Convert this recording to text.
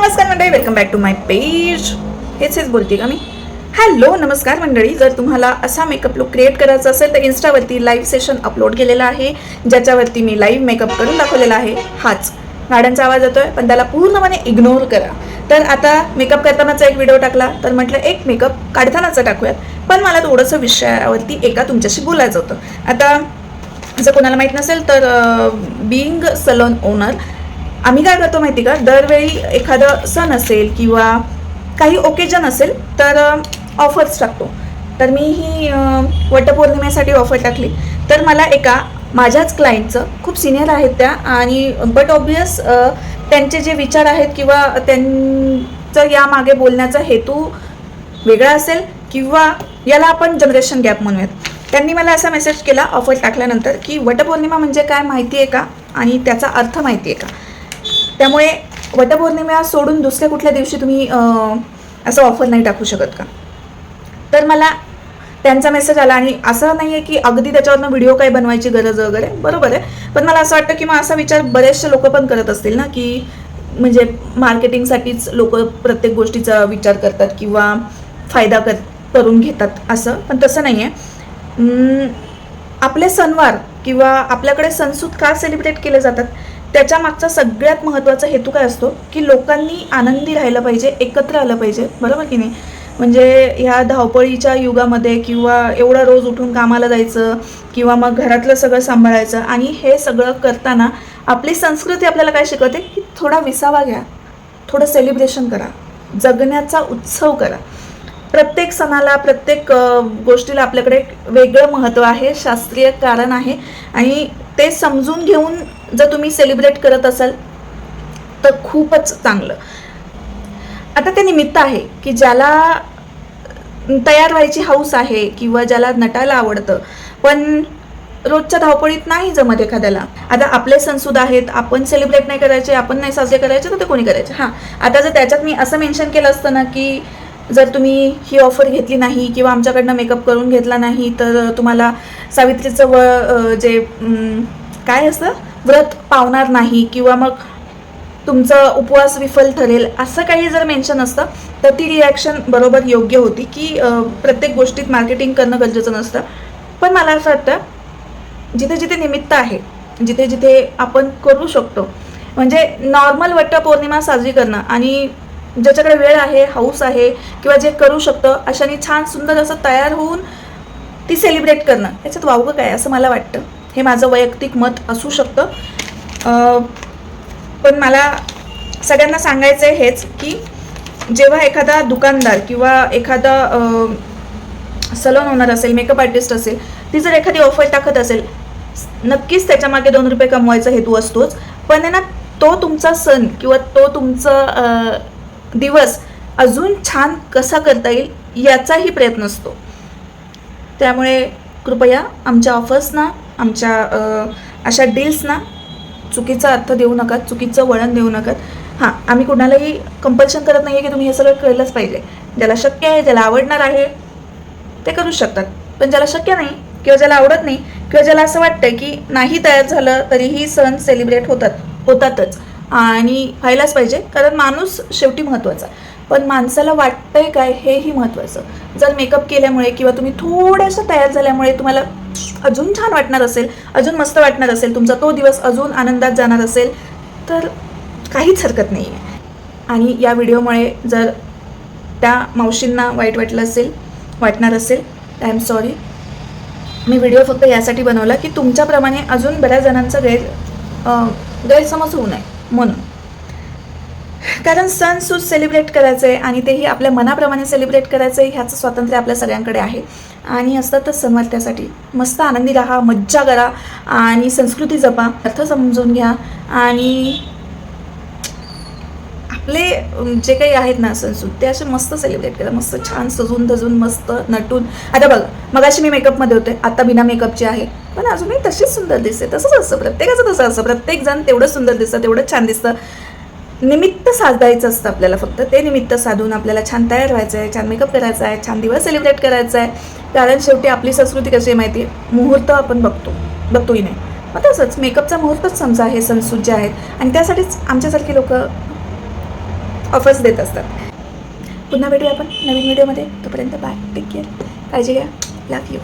नमस्कार मंडळी welcome back to my page हेच हेच बोलते का मी? हॅलो नमस्कार मंडळी. जर तुम्हाला असा मेकअप लुक क्रिएट करायचा असेल तर इन्स्टावरती लाईव्ह सेशन अपलोड केलेलं आहे. ज्याच्यावरती मी लाईव्ह मेकअप करून दाखवलेला आहे. हाच. गाड्यांचा आवाज येतोय पण त्याला पूर्णपणे इग्नोर करा. तर आता मेकअप करतानाचा एक व्हिडिओ टाकला. तर म्हटलं एक मेकअप काढतानाचा टाकूयात. पण मला थोडंसं विषयावरती एका तुमच्याशी बोलायचं होतं. आता जर कोणाला माहीत नसेल तर बिईंग सलोन ओनर आम्ही काय करतो माहिती का? दरवेळी एखादं सण असेल किंवा काही ओकेजन असेल तर ऑफर्स टाकतो. तर मी ही वटपौर्णिमेसाठी ऑफर टाकली. तर मला एका माझ्याच क्लायंटचं खूप सिनियर आहेत त्या आणि बट ऑब्वियस त्यांचे जे विचार आहेत किंवा त्यांचं यामागे बोलण्याचा हेतू वेगळा असेल किंवा याला आपण जनरेशन गॅप म्हणूयात. त्यांनी मला असा मेसेज केला ऑफर टाकल्यानंतर की वटपौर्णिमा म्हणजे काय माहिती आहे का? आणि त्याचा अर्थ माहिती आहे का? त्यामुळे वटपौर्णिमा सोडून दुसऱ्या कुठल्या दिवशी तुम्ही असं ऑफर नाही टाकू शकत का? तर मला त्यांचा मेसेज आला आणि असं नाही आहे की अगदी त्याच्यावरनं व्हिडिओ काही बनवायची गरज वगैरे बरोबर आहे. पण मला असं वाटतं की मग असा विचार बरेचसे लोक पण करत असतील ना की म्हणजे मार्केटिंगसाठीच लोक प्रत्येक गोष्टीचा विचार करतात किंवा फायदा कर करून घेतात असं. पण तसं नाही आहे आपले सणवार किंवा आपल्याकडे सणसूद का सेलिब्रेट केले जातात? त्याच्या मागचा सगळ्यात महत्त्वाचा हेतू काय असतो? की लोकांनी आनंदी राहिलं पाहिजे एकत्र आलं पाहिजे. बरोबर की नाही? म्हणजे ह्या धावपळीच्या युगामध्ये किंवा एवढा रोज उठून कामाला जायचं किंवा मग घरातलं सगळं सांभाळायचं आणि हे सगळं करताना आपली संस्कृती आपल्याला काय शिकवते? की थोडा विसावा घ्या. थोडं सेलिब्रेशन करा. जगण्याचा उत्सव करा. प्रत्येक सणाला प्रत्येक गोष्टीला आपल्याकडे एक वेगळं महत्त्व आहे शास्त्रीय कारण आहे आणि ते समजून घेऊन जर तुम्ही सेलिब्रेट करत असाल तर खूपच चांगलं. आता ते निमित्त आहे की ज्याला तयार व्हायची हौस आहे किंवा ज्याला नटायला आवडतं पण रोजच्या धावपळीत नाही जमत एखाद्याला. आता आपले सणसूद आहेत आपण सेलिब्रेट नाही करायचे आपण नाही साजरे करायचे तर ते कोणी करायचे? हां. आता जर त्याच्यात मी असं मेन्शन केलं असतं ना की जर तुम्ही ही ऑफर घेतली नाही किंवा आमच्याकडनं मेकअप करून घेतला नाही तर तुम्हाला सावित्रीचं व जे काय असतं? व्रत पावणार नाही किंवा मग तुमचं उपवास विफल ठरेल असं काही जर मेन्शन असतं तर ती रिॲक्शन बरोबर योग्य होती की प्रत्येक गोष्टीत मार्केटिंग करणं गरजेचं नसतं. पण मला असं वाटतं जिथे जिथे निमित्त आहे जिथे जिथे आपण करू शकतो म्हणजे नॉर्मल वटपौर्णिमा साजरी करणं आणि ज्याच्याकडे वेळ आहे हाऊस आहे किंवा जे करू शकतं अशाने छान सुंदर असं तयार होऊन ती सेलिब्रेट करणं. याच्यात वावगं काय असं मला वाटतं. हे माझं वैयक्तिक मत असू शकतं. पण मला सगळ्यांना सांगायचं आहे हेच की जेव्हा एखादा दुकानदार किंवा एखादा सलोन ओनर असेल मेकअप आर्टिस्ट असेल ती जर एखादी ऑफर टाकत असेल नक्कीच त्याच्यामागे दोन रुपये कमवायचा हेतू असतोच. पण आहे ना तो तुमचा सण किंवा तो तुमचं दिवस अजून छान कसा करता येईल याचाही प्रयत्न असतो. त्यामुळे कृपया आमच्या ऑफर्सना आमच्या अशा डील्सना चुकीचा अर्थ देऊ नका चुकीचं वळण देऊ नका हां आम्ही कुणालाही कंपल्शन करत नाही आहे की तुम्ही हे सगळं केलंच पाहिजे. ज्याला शक्य आहे ज्याला आवडणार आहे ते करू शकतात. पण ज्याला शक्य नाही किंवा ज्याला आवडत नाही किंवा ज्याला असं वाटतं की नाही तयार झालं तरीही सण सेलिब्रेट होतात होतातच. आणि व्हायलाच पाहिजे कारण माणूस शेवटी महत्त्वाचा पण माणसाला वाटतंय काय हेही महत्त्वाचं. जर मेकअप केल्यामुळे किंवा तुम्ही थोड्याशा तयार झाल्यामुळे तुम्हाला अजून छान वाटणार असेल अजून मस्त वाटणार असेल तुमचा तो दिवस अजून आनंदात जाणार असेल तर काहीच हरकत नाही आहे आणि या व्हिडिओमुळे जर त्या मावशींना वाईट वाटलं असेल वाटणार असेल आय एम सॉरी मी व्हिडिओ फक्त यासाठी बनवला की तुमच्याप्रमाणे अजून बऱ्याच जणांचा गैर गैरसमज होऊ नये. म्हणून. कारण सण सूज सेलिब्रेट करायचं आहे आणि तेही आपल्या मनाप्रमाणे सेलिब्रेट करायचं आहे ह्याचं स्वातंत्र्य आपल्या सगळ्यांकडे आहे. आणि असतातच सणवार त्यासाठी मस्त आनंदी राहा मज्जा करा आणि संस्कृती जपा अर्थ समजून घ्या आणि आपले जे काही आहेत ना सणसूद ते असे मस्त सेलिब्रेट करा. मस्त छान सजून धजून मस्त नटून. आता बघा मग अशी मी मेकअपमध्ये होते आता बिना मेकअपची आहे. पण अजूनही तशीच सुंदर दिसते तसंच असतं प्रत्येकाचं तसं असतं प्रत्येक जण तेवढं सुंदर दिसतं तेवढं छान दिसतं. निमित्त साधायचं असतं आपल्याला फक्त ते निमित्त साधून आपल्याला छान तयार व्हायचं आहे छान मेकअप करायचा आहे छान दिवस सेलिब्रेट करायचा आहे कारण शेवटी आपली संस्कृती कशी माहिती आहे मुहूर्त आपण बघतो बघतोही नाही. मग तसंच मेकअपचा मुहूर्तच समजा हे संस्कृत जे आहेत. आणि त्यासाठीच आमच्यासारखी लोक ऑफर्स देत असतात. पुन्हा भेटूया आपण नवीन व्हिडिओमध्ये तोपर्यंत बाय टेक केअर काळजी घ्या. Love you